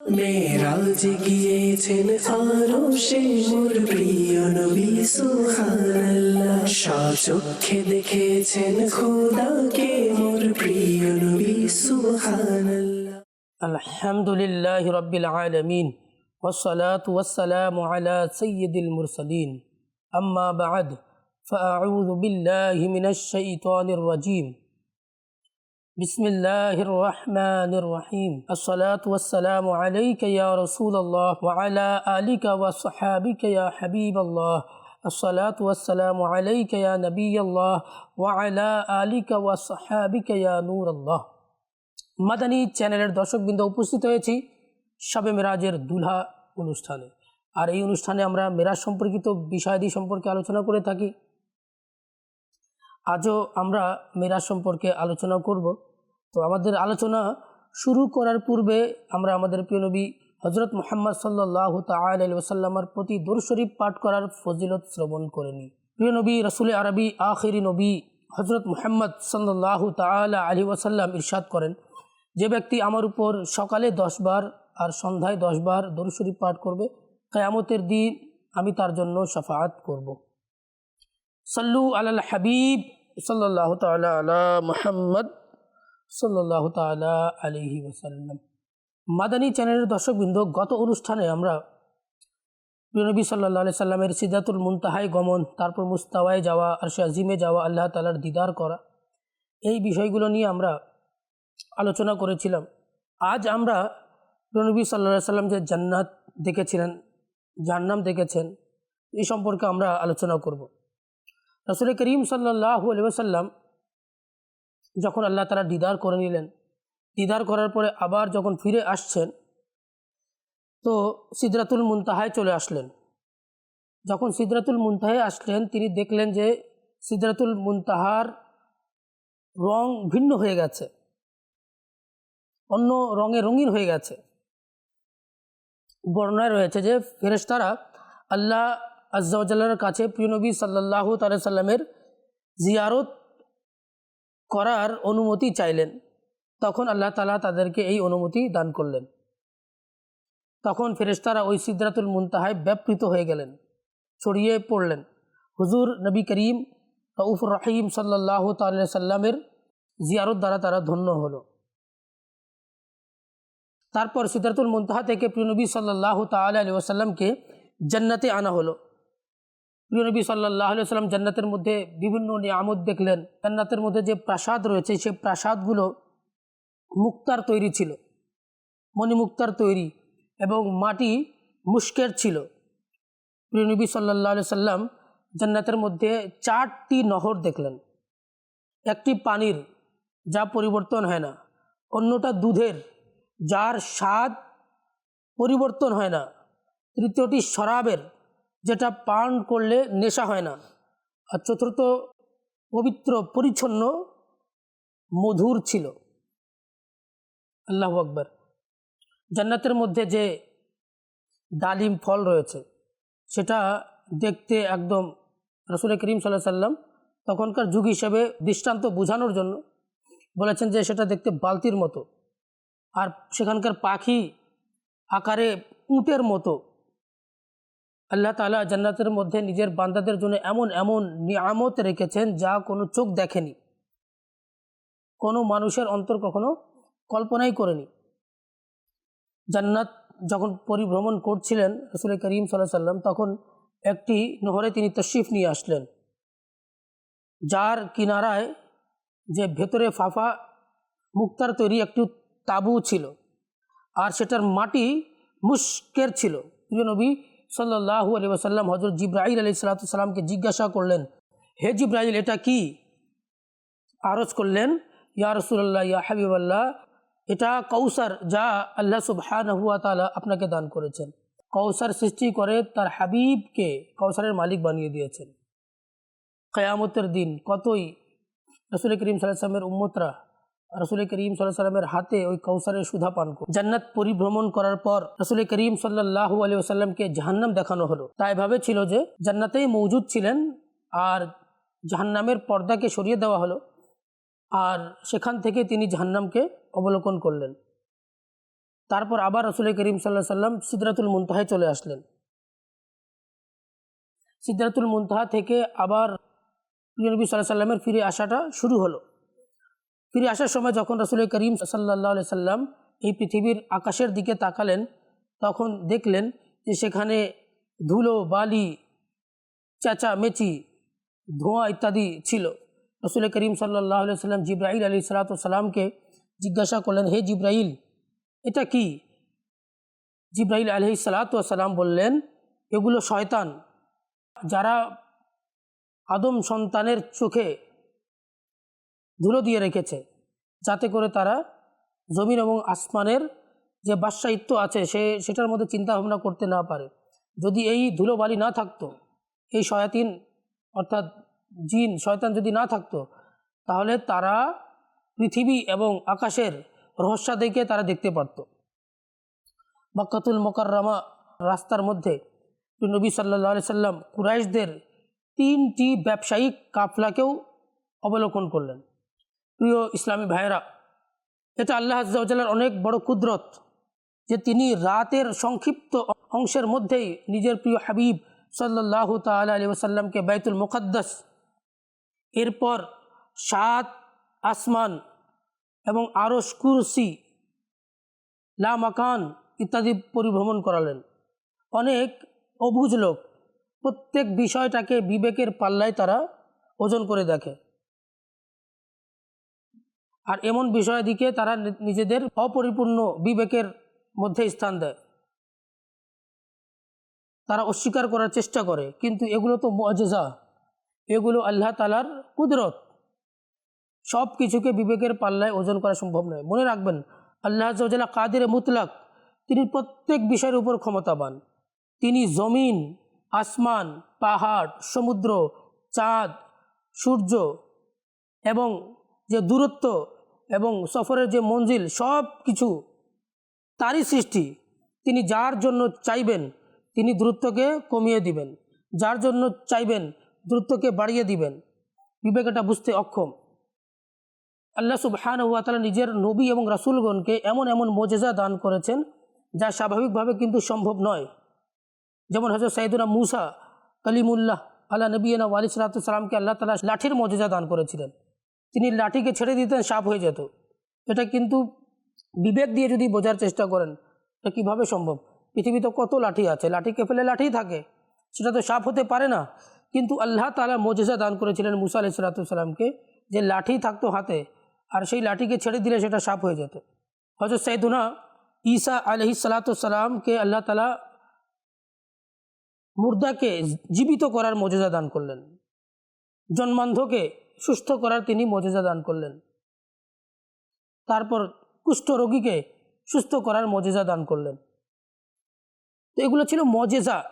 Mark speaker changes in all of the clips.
Speaker 1: মেরাজ গিয়েছেন আরো সে মোর প্রিয় নবী সুবহানাল্লাহ সচক্ষে দেখেছেন খোদাকে মোর প্রিয় নবী সুবহানাল্লাহ
Speaker 2: الحمد لله رب العالمين والصلاة والسلام على سيد المرسلين أما بعد فأعوذ بالله من الشيطان الرجيم بسم الله الرحمن الرحيم الصلاة والسلام عليك يا رسول الله وعلى آلك وصحابك يا حبيب الله الصلاة والسلام عليك يا نبي الله وعلى آلك وصحابك يا نور الله মাদানী চ্যানেলের দর্শকবৃন্দ উপস্থিত হয়েছি শবে মেরাজের দুলহা অনুষ্ঠানে আর এই অনুষ্ঠানে আমরা মেরাজ সম্পর্কিত বিষয়াদি সম্পর্কে আলোচনা করে থাকি আজও আমরা মেরাজ সম্পর্কে আলোচনা করব তো আমাদের আলোচনা শুরু করার পূর্বে আমরা আমাদের প্রিয় নবী হজরত মোহাম্মদ সাল্লাহ তাল ওসাল্লামার প্রতি দূর শরীফ পাঠ করার ফজিলত শ্রবণ করে নিই। প্রিয় নবী, রসুল আরবি, আখিরি নবী হজরত মোহাম্মদ সাল্লাহ তালা আলী ওসাল্লাম ইরশাদ করেন, যে ব্যক্তি আমার উপর সকালে দশবার আর সন্ধ্যায় দশবার দরুদ শরীফ পাঠ করবে, কেয়ামতের দিন আমি তার জন্য সাফাত করব। সল্লু আলাল হাবিব সাল্লাহ তালা আলা মোহাম্মদ সাল্লাহ তালা আলিহি ওসাল্লাম মাদানী চ্যানেলের দর্শকবৃন্দ, গত অনুষ্ঠানে আমরা নবী সাল্লাহ আলি সাল্লামের সিদ্ধাতুল মুনতাহায় গমন, তারপর মুস্তাওয়ায় যাওয়া আর সে আজিমে যাওয়া, আল্লাহ তালার দিদার করা, এই বিষয়গুলো নিয়ে আমরা আলোচনা করেছিলাম। আজ আমরা নবী সাল্লা সাল্লাম যে জান্নাত দেখেছিলেন জান্নাম দেখেছেন, এই সম্পর্কে আমরা আলোচনা করব। রসুল করিম সাল্লাহ আলিয়াল্লাম যখন আল্লাহ তারা দিদার করে নিলেন, দিদার করার পরে আবার যখন ফিরে আসছেন, তো সিদরাতুল মুনতাহায় চলে আসলেন। যখন সিদরাতুল মুনতাহায় আসলেন, তিনি দেখলেন যে সিদরাতুল মুনতাহার রং ভিন্ন হয়ে গেছে। অন্য রঙে রঙিন হয়ে গেছে। বর্ণায় রয়েছে যে ফেরেশতারা আল্লাহ আজ্জাউজাল্লার কাছে প্রিয়নবী সাল্লাহ তাল্লাহ সাল্লামের জিয়ারত করার অনুমতি চাইলেন। তখন আল্লাহ তালা তাদেরকে এই অনুমতি দান করলেন। তখন ফেরেশতারা ওই সিদ্ধাতুল মুনতাহায় ব্যাপৃত হয়ে গেলেন, ছড়িয়ে পড়লেন। হুজুর নবী করিম রউফুর রাহিম সাল্লাহ সাল্লামের জিয়ারত দ্বারা তারা ধন্য হলো। তারপর সিদ্ধার্তুল মুনতাহা থেকে প্রিয়নবী সাল্লাহ তাল্লাহ আলী ওসাল্লামকে জান্নাতে আনা হলো। প্রিয়নবী সাল্লাহ সাল্লাম জান্নাতের মধ্যে বিভিন্ন নিয়ামত দেখলেন। জান্নাতের মধ্যে যে প্রাসাদ রয়েছে, সেই প্রাসাদগুলো মুক্তার তৈরি ছিল, মণিমুক্তার তৈরি এবং মাটি মুস্কের ছিল। প্রিয়নবী সাল্লাহ সাল্লাম জান্নাতের মধ্যে চারটি নহর দেখলেন। একটি পানির, যা পরিবর্তন হয় না। অন্যটা দুধের, যার স্বাদ পরিবর্তন হয় না। তৃতীয়টি শরাবের যেটা পান করলে নেশা হয় না। আর চতুর্থ, পবিত্র, পরিচ্ছন্ন, মধুর ছিল। আল্লাহ আকবর। জান্নাতের মধ্যে যে ডালিম ফল রয়েছে, সেটা দেখতে একদম রসুল করিম সাল্লাহ সাল্লাম তখনকার যুগ হিসেবে দৃষ্টান্ত বোঝানোর জন্য বলেছেন যে সেটা দেখতে বালতির মতো। আর সেখানকার পাখি আকারে উটের মতো। আল্লাহ তালা জান্নাতের মধ্যে নিজের বান্দাদের জন্য এমন এমন নিয়ামত রেখেছেন যা কোনো চোখ দেখেনি। কোনো মানুষের অন্তর কখনো কল্পনাই করেনি। জান্নাত যখন পরিভ্রমণ করছিলেন রসুল করিম সাল্লাহ সাল্লাম তখন একটি নহরে তিনি তশরিফ নিয়ে আসলেন। যার কিনারায় যে ভেতরে ফাফা মুক্তার তৈরি একটি তাবু ছিল, আর সেটার মাটি মুস্কের ছিল। প্রিয় নবী সাল্লাহু আলী ওসাল্লাম হজরত জিব্রাহিল আলি সাল্লাতামকে জিজ্ঞাসা করলেন, হে জিব্রাহিল এটা কি? আরজ করলেন, ইয়া রসুল্লাহ ইয়া হাবিবাল্লাহ, এটা কৌসার যা আল্লাহ সুবহান হুয়া তালা আপনাকে দান করেছেন। কৌসার সৃষ্টি করে তার হাবিবকে কৌসারের মালিক বানিয়ে দিয়েছেন। কেয়ামতের দিন কতই রসুল করিম সাল্লামের উম্মতরা রসুল করিম সাল্লামের হাতে ওই কৌসারের সুধা পান করো জান্নাত পরিভ্রমণ করার পর রসুল করিম সাল্লাহ আলী আসাল্লামকে জাহান্নাম দেখানো হলো। তাই ভাবে ছিল যে জান্নাতেই মৌজুদ ছিলেন আর জাহান্নামের পর্দাকে সরিয়ে দেওয়া হলো আর সেখান থেকে তিনি জাহান্নামকে অবলোকন করলেন। তারপর আবার রসুল করিম সাল্লাহ সাল্লাম সিদ্রাতুল মুনতাহায় চলে আসলেন। সিদ্ধাতুল মুনতাহা থেকে আবার নবী সাল্লাহ সাল্লামের ফিরে আসাটা শুরু হলো। ফিরে আসার সময় যখন রসুল করিম সাল্লাহ সাল্লাম এই পৃথিবীর আকাশের দিকে তাকালেন, তখন দেখলেন যে সেখানে ধুলো, বালি, চাচা, মেচি, ধোঁয়া ইত্যাদি ছিল। রসুল করিম সাল্লাহ সাল্লাম জিব্রাহিল আলী সালাতামকে জিজ্ঞাসা করলেন, হে জিব্রাহিল এটা কি? জিব্রাহিল আলহি সালাতাম বললেন, এগুলো শয়তান। যারা আদম সন্তানের চোখে ধুলো দিয়ে রেখেছে, যাতে করে তারা জমিন এবং আসমানের যে বাসায়িত্ব আছে, সে, সেটার মধ্যে চিন্তা ভাবনা করতে না পারে। যদি এই ধুলোবালি না থাকতো, এই শয়াতিন অর্থাৎ জিন, শয়তান যদি না থাকতো, তাহলে তারা পৃথিবী এবং আকাশের রহস্য রহস্যাদিকে তারা দেখতে পারত। মক্কাতুল মোকাররমা রাস্তার মধ্যে নবী সাল্লাহ সাল্লাম কুরাইশদের তিনটি ব্যবসায়িক কাফলাকেও অবলোকন করলেন। প্রিয় ইসলামী ভাইয়েরা, এটা আল্লাহ আজ্লার অনেক বড় কুদরত যে তিনি রাতের সংক্ষিপ্ত অংশের মধ্যেই নিজের প্রিয় হাবিব সাল্লাহ তাল আলী ওসাল্লামকে বাইতুল মুকদ্দাস, এরপর সাত আসমান এবং আরস কুরসি, লা মাকান ইত্যাদি পরিভ্রমণ করালেন। অনেক অবুঝ লোক প্রত্যেক বিষয়টাকে বিবেকের পাল্লায় তারা ওজন করে দেখে। আর এমন বিষয় দিকে তারা নিজেদের অপরিপূর্ণ বিবেকের মধ্যে স্থান দেয়। তারা অস্বীকার করার চেষ্টা করে, কিন্তু এগুলো তো মজেজা এগুলো আল্লাহ তালার কুদরত। সব কিছুকে বিবেকের পাল্লায় ওজন করা সম্ভব নয়। মনে রাখবেন, আল্লাহ জল্লাহ কাদের মুতলাক, তিনি প্রত্যেক বিষয়ের উপর ক্ষমতাবান। তিনি জমিন, আসমান, পাহাড়, সমুদ্র, চাঁদ, সূর্য এবং যে দূরত্ব এবং সফরের যে মঞ্জিল, সব কিছু তারই সৃষ্টি। তিনি যার জন্য চাইবেন, তিনি দূরত্বকে কমিয়ে দিবেন। যার জন্য চাইবেন দূরত্বকে বাড়িয়ে দিবেন। বিবেক এটা বুঝতে অক্ষম। আল্লাহ সুবহান হুয়া তালা নিজের নবী এবং রাসুলগণকে এমন এমন মোজেজা দান করেছেন, যা স্বাভাবিকভাবে কিন্তু সম্ভব নয়। যেমন হজরত সাইদুনা মুসা কলিমুল্লাহ আল্লাহ নবীনা আলি সালাতামকে আল্লাহ তালা লাঠির মজেজা দান করেছিলেন। তিনি লাঠিকে ছেড়ে দিতেন, সাপ হয়ে যেত। এটা কিন্তু বিবেক দিয়ে যদি বোঝার চেষ্টা করেন, এটা কীভাবে সম্ভব? পৃথিবীতে কত লাঠি আছে? লাঠিকে ফেলে লাঠি থাকে, সেটা তো সাপ হতে পারে না। কিন্তু আল্লাহ তালা মজেজা দান করেছিলেন মুসা আলি সালাতামকে যে লাঠি থাকতো হাতে, আর সেই লাঠিকে ছেড়ে দিলে সেটা সাপ হয়ে যেত। হজরত সৈদুনা ঈসা আলহি সালাতামকে আল্লাহ তালা মুর্দাকে জীবিত করার মজেজা দান করলেন। জন্মান্ধকে সুস্থ করার তিনি মজেজা দান করলেন। তারপর কুষ্ঠ রোগীকে সুস্থ করার মজেজা দান করলেন। তো এগুলো ছিল মজেজা।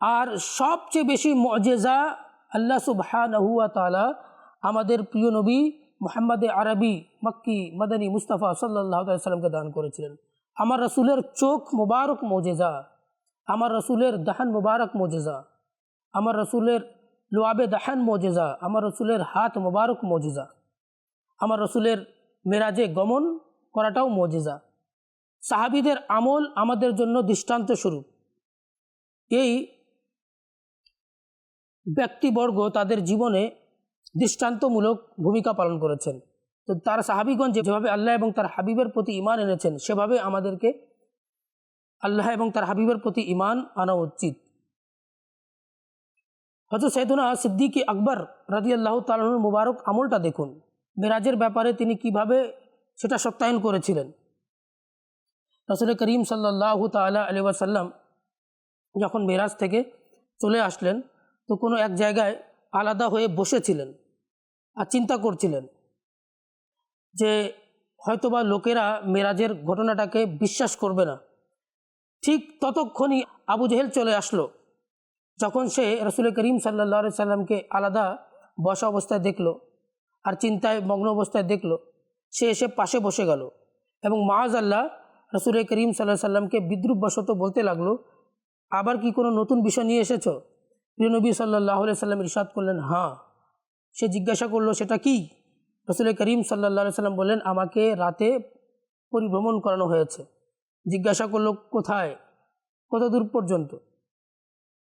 Speaker 2: আর সবচেয়ে বেশি মজেজা আল্লাহ সুবহানাহুয়া তালা আমাদের প্রিয় নবী মোহাম্মদ আরবি, মক্কি, মদনী, মুস্তাফা সাল্লাহ সাল্লামকে দান করেছিলেন। আমার রসুলের চোখ মোবারক মজেজা। আমার রসুলের দাহান মুবারক মজেজা। আমার রসুলের লোয়াবে দাহান মজেজা, আমার রসুলের হাত মোবারক মজেজা। আমার রসুলের মেরাজে গমন করাটাও মজেজা। সাহাবিদের আমল আমাদের জন্য দৃষ্টান্ত স্বরূপ। এই ব্যক্তিবর্গ তাদের জীবনে দৃষ্টান্তমূলক ভূমিকা পালন করেছেন। তো তার সাহাবিগঞ্জ যেভাবে আল্লাহ এবং তার হাবিবের প্রতি ইমান এনেছেন, সেভাবে আমাদেরকে আল্লাহ এবং তার হাবিবের প্রতি ইমান আনা উচিত। হজরত সৈদুনা সিদ্দিক আকবর রাজি আল্লাহ তালুর মুবারক আমলটা দেখুন। মেরাজের ব্যাপারে তিনি কীভাবে সেটা সত্যায়ন করেছিলেন। রসুল করিম সাল্লাহ তালা আলি ওয়াসাল্লাম যখন মেরাজ থেকে চলে আসলেন, তো কোনো এক জায়গায় আলাদা হয়ে বসেছিলেন আর চিন্তা করছিলেন যে হয়তোবা লোকেরা মেরাজের ঘটনাটাকে বিশ্বাস করবে না। ঠিক ততক্ষণই আবু জেহেল চলে আসলো। যখন সে রসুল করিম সাল্লা সাল্লামকে আলাদা বসা অবস্থায় দেখল আর চিন্তায় মগ্ন অবস্থায় দেখল, সে এসে পাশে বসে গেল এবং মাজ আল্লাহ রসুল করিম সাল্লাহ সাল্লামকে বিদ্রুপবশত বলতে লাগল, আবার কি কোনো নতুন বিষয় নিয়ে এসেছ? প্রিয়নবী সাল্লাহ সাল্লাম ইরশাদ করলেন হ্যাঁ। সে জিজ্ঞাসা করল, সেটা কি? রসুল করিম সাল্লা সাল্লাম বললেন, আমাকে রাতে পরিভ্রমণ করানো হয়েছে। জিজ্ঞাসা করল, কোথায়? কত দূর পর্যন্ত?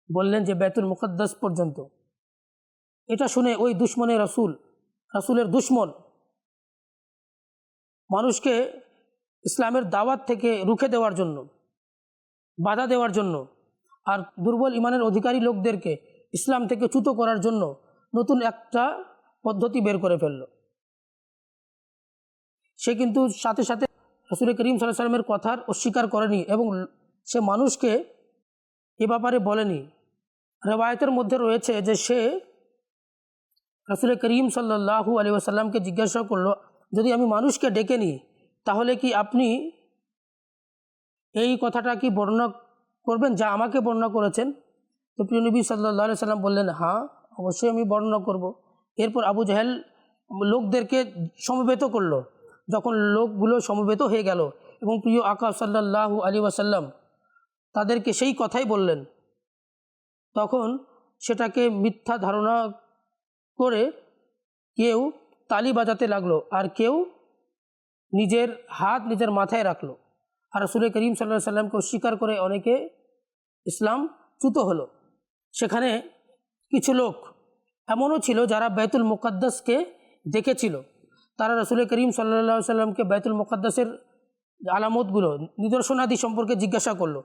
Speaker 2: বললেন যে বেতুল মুকদ্দাস পর্যন্ত। এটা শুনে ওই দুশ্মনের রাসূল, রাসূলের দুশ্মন মানুষকে ইসলামের দাওয়াত থেকে রুখে দেওয়ার জন্য, বাধা দেওয়ার জন্য আর দুর্বল ইমানের অধিকারী লোকদেরকে ইসলাম থেকে চ্যুত করার জন্য নতুন একটা পদ্ধতি বের করে ফেলল। সে কিন্তু সাথে সাথে রসুল করিম সাল্লাহ সাল্লামের কথার অস্বীকার করেনি এবং সে মানুষকে এ ব্যাপারে বলেনি। রেবায়তের মধ্যে রয়েছে যে সে রসুল করিম সাল্লাহু আলী আসাল্লামকে জিজ্ঞাসা করল, যদি আমি মানুষকে ডেকে নিই, তাহলে কি আপনি এই কথাটা কি বর্ণনা করবেন যা আমাকে বর্ণনা করেছেন তো প্রিয় নবী সাল্লাহ সাল্লাম বললেন হ্যাঁ অবশ্যই আমি বর্ণনা করব। এরপর আবু জাহেল লোকদেরকে সমবেত করল, যখন লোকগুলো সমবেত হয়ে গেল এবং প্রিয় আকা সাল্লাহু আলী ওয়াসাল্লাম তাদেরকে সেই কথাই বললেন তখন সেটাকে মিথ্যা ধারণা করে কেউ তালি বাজাতে লাগল আর কেউ নিজের হাত নিজের মাথায় রাখল। আর রসুল করিম সাল্লাহ সাল্লামকে অস্বীকার করে অনেকে ইসলাম চ্যুত হলো। সেখানে কিছু লোক এমনও ছিল যারা বেতুল মুকাদ্দাসকে দেখেছিল। তারা রসুল করিম সাল্লা সাল্লামকে বেতুল মুকাদ্দাসের আলামতগুলো, নিদর্শনাদি সম্পর্কে জিজ্ঞাসা করল।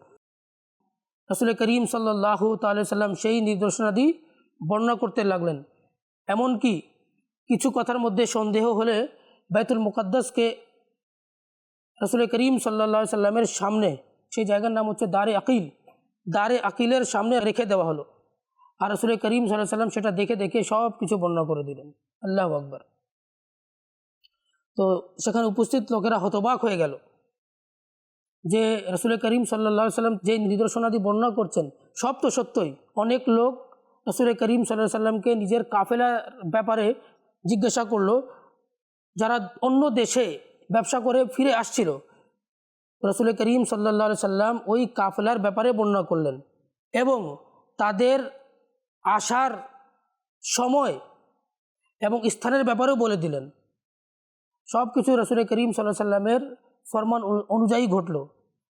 Speaker 2: রসুল করিম সাল্লাহ সাল্লাম সেই নির্দেশনাদি বর্ণনা করতে লাগলেন। এমনকি কিছু কথার মধ্যে সন্দেহ হলে বেতুল মুকাদ্দাসকে রসুল করিম সাল্লা সাল্লামের সামনে, সেই জায়গার নাম হচ্ছে দারে আকিল, দারে আকিলের সামনে রেখে দেওয়া হলো। আর রসুল করিম সাল্লাহ সাল্লাম সেটা দেখে দেখে সব কিছু বর্ণনা করে দিলেন। আল্লাহ আকবর। তো সেখানে উপস্থিত লোকেরা হতবাক হয়ে গেল। যে রসুল করিম সাল্লা সাল্লাম যে নিদর্শনাদি বর্ণনা করছেন, সব তো সত্যই। অনেক লোক রসুল করিম সাল্লাহ সাল্লামকে নিজের কাফেলার ব্যাপারে জিজ্ঞাসা করল, যারা অন্য দেশে ব্যবসা করে ফিরে আসছিল। রসুল করিম সাল্লা সাল্লাম ওই কাফেলার ব্যাপারে বর্ণনা করলেন এবং তাদের আসার সময় এবং স্থানের ব্যাপারেও বলে দিলেন। সব কিছু রসুল করিম সাল্লাহ সাল্লামের ফরমান অনুযায়ী ঘটল।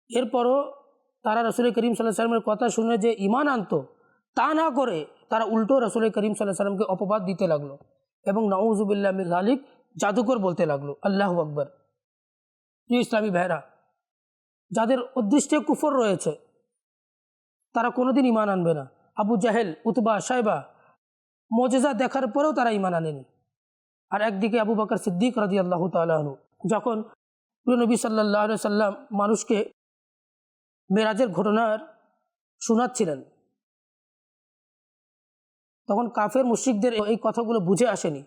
Speaker 2: এরপরও তারা রসুল করিম সাল্লাহ সাল্লামের কথা শুনে যে ইমান আনতো, তা না করে তারা উল্টো রসুল করিম সাল্লাহ সাল্লামকে অপবাদ দিতে লাগল এবং নওয়াজুবিল্লা মির মালিক জাদুকর বলতে লাগল। আল্লাহ আকবর। প্রিয় ইসলামী ভাইরা যাদের উদ্দেশ্যে কুফর রয়েছে, তারা কোনোদিন ইমান আনবে না। আবু জাহেল, উতবা সাহেবা মজেজা দেখার পরেও তারা ইমান আনেনি। আর একদিকে আবু বাকর সিদ্দিক রাজি আল্লাহ তালু যখন প্রিয় নবী সাল্লাহ সাল্লাম মানুষকে মেরাজের ঘটনার শোনাচ্ছিলেন। তখন কাফের মুশ্রিকদের এই কথাগুলো বুঝে আসেনি।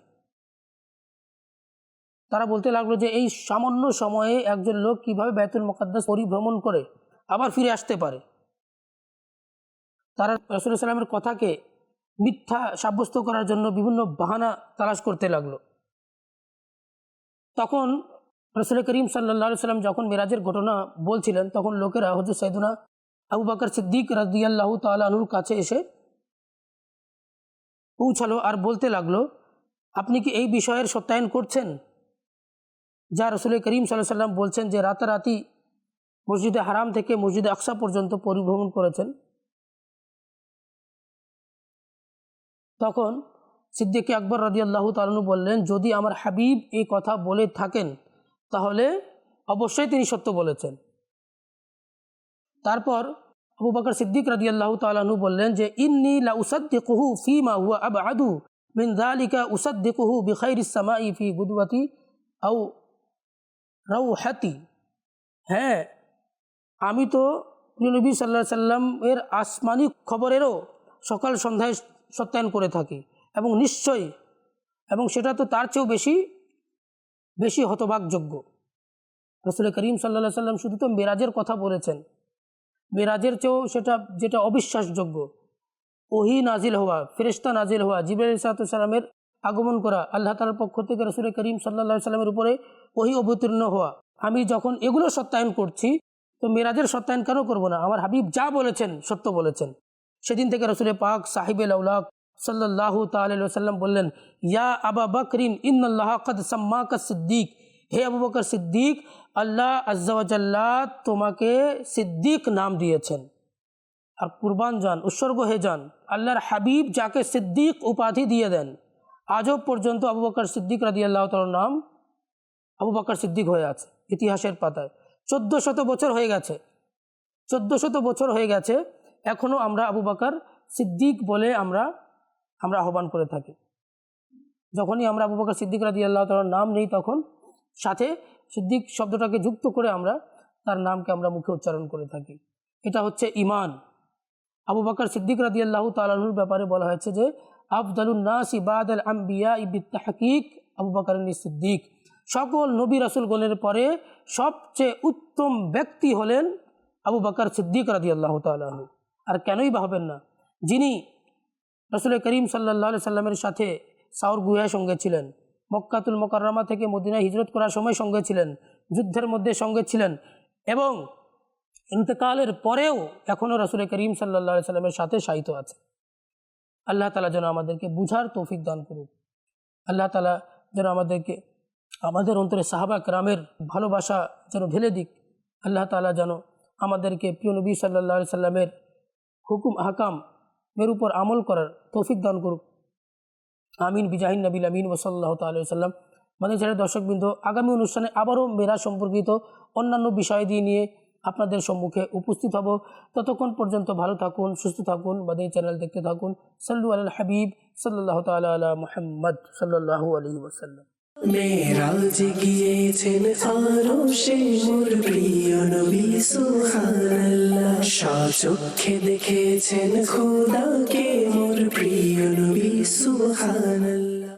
Speaker 2: তারা বলতে লাগল যে, এই সামান্য সময়ে একজন লোক কীভাবে বেতুল মোকাদ্দাস পরিভ্রমণ করে আবার ফিরে আসতে পারে? তারা রসুল সাল্লামের কথাকে মিথ্যা সাব্যস্ত করার জন্য বিভিন্ন বাহানা তালাশ করতে লাগল। তখন রসুল করিম সাল্লা সাল্লাম যখন মেরাজের ঘটনা বলছিলেন, তখন লোকেরা হজর সৈদুনা আবু বাকর সিদ্দিক রাজিয়াল্লাহ তালুর কাছে এসে পৌঁছালো আর বলতে লাগল, আপনি কি এই বিষয়ের সত্যায়ন করছেন? যা রসুল করিম সাল্লাহ সাল্লাম বলছেন যে, রাতারাতি মসজিদে হারাম থেকে মসজিদে আকসা পর্যন্ত পরিভ্রমণ করেছেন। তখন সিদ্দিকে আকবর রাজিয়াল্লাহ তালনু বললেন, যদি আমার হাবিব এই কথা বলে থাকেন তাহলে অবশ্যই তিনি সত্য বলেছেন। তারপর আবু বাকর সিদ্দিক রাজিয়াল্লাহ তালু বললেন যে, ইন্নি লা উসাদ্দিকুহু ফি মা হুয়া আব আদু মিন দালিকা উসাদ্দিকুহু বিখাইর সামাই ফি গুদওয়াতি আউ রাউহাতি। হ্যাঁ আমি তো নবী সাল্লাহ সাল্লামের আসমানি খবরেরও সকাল সন্ধ্যায় সত্যায়ন করে থাকি এবং নিশ্চয়ই, এবং সেটা তো তার চেয়েও বেশি বেশি হতভাগযোগ্য রসুল করিম সাল্লা সাল্লাম শুধু তো মেরাজের কথা বলেছেন। মেরাজের চেয়েও সেটা, যেটা অবিশ্বাসযোগ্য। ওহি নাজিল হওয়া ফেরেস্তা নাজিল হওয়া জিবুল সালামের আগমন করা, আল্লাহ তালার পক্ষ থেকে রসুল করিম সাল্লা সাল্লামের উপরে ওহি অবতীর্ণ হওয়া। আমি যখন এগুলো সত্যায়ন করছি, তো মেরাজের সত্যায়ন কেন করব না? আমার হাবিব যা বলেছেন সত্য বলেছেন। সেদিন থেকে রসুল পাক সাহিবেল আউলাক সাল্লাহ তাল্লাম বললেন, ইয়া আবা বকরিন ইন্নআল্লাহ কদ সাম্মাক সিদ্দিক। হে আবু বকর সিদ্দিক, আল্লাহ আজ্জাওয়াজাল্লাহ তোমাকে সিদ্দিক নাম দিয়েছেন। আর কুরবান যান, উৎসর্গ হে যান, আল্লাহর হাবিব যাকে সিদ্দিক উপাধি দিয়ে দেন। আজও পর্যন্ত আবু বকর সিদ্দিক রাদি আল্লাহ তালার নাম আবু বকর সিদ্দিক হয়ে আছে, ইতিহাসের পাতায়। চোদ্দ শত বছর হয়ে গেছে, চোদ্দ শত বছর হয়ে গেছে এখনও আমরা আবু বকর সিদ্দিক বলে আমরা আমরা আহ্বান করে থাকি। যখনই আমরা আবু বকর সিদ্দিক রাদি আল্লাহ তালার নাম নেই তখন সাথে সিদ্দিক শব্দটাকে যুক্ত করে আমরা তার নামকে আমরা মুখে উচ্চারণ করে থাকি। এটা হচ্ছে ইমান আবু বকর সিদ্দিক রাদি আল্লাহ তালাহুর ব্যাপারে বলা হয়েছে যে, আফদালুন নাস ইবাদ আল আম্বিয়া ইবিদ তাহকিক, আবু বকর সিদ্দিক। সকল নবী রাসুলগণের পরে সবচেয়ে উত্তম ব্যক্তি হলেন আবু বকর সিদ্দিক রাদি আল্লাহ তালাহু আর কেনই বা হবেন না? যিনি রসুল করিম সাল্লাহ সাল্লামের সাথে সাউর গুহায় সঙ্গে ছিলেন। মক্কাতুল মোকাররমা থেকে মদিনায় হিজরত করার সময় সঙ্গে ছিলেন, যুদ্ধের মধ্যে সঙ্গে ছিলেন এবং ইন্তেকালের পরেও এখনও রসুল করিম সাল্লাহ সাল্লামের সাথে সাহিত্য আছে। আল্লাহ তালা যেন আমাদেরকে বুঝার তৌফিক দান করুক। আল্লাহ তালা যেন আমাদেরকে, আমাদের অন্তরে সাহাবা গ্রামের ভালোবাসা যেন ঢেলে দিক। আল্লাহ তালা যেন আমাদেরকে প্রিয় নবী সাল্লাহ সাল্লামের হুকুম হাকাম এর উপর আমল করার তৌফিক দান করুক। আমিন, বিজাহিন নবীল আমিন ওসল্লাহ তাল্লাম মানে যারা দর্শকবৃন্দ, আগামী অনুষ্ঠানে আবারও মেরা সম্পর্কিত অন্যান্য বিষয় দিয়ে নিয়ে আপনাদের সম্মুখে উপস্থিত হব। ততক্ষণ পর্যন্ত ভালো থাকুন, সুস্থ থাকুন বাদে চ্যানেল দেখতে থাকুন। সাল্লু আল হাবিব সাল্লাহ তালা মোহাম্মদ সাল্লাহ আলহি ওসাল্লাম
Speaker 1: মেরাজে গিয়েছেন আরও সে মোর প্রিয় নবী সুহানাল্লাহ সচক্ষে দেখেছেন খোদাকে মোর প্রিয় নবী সুবহানাল্লাহ।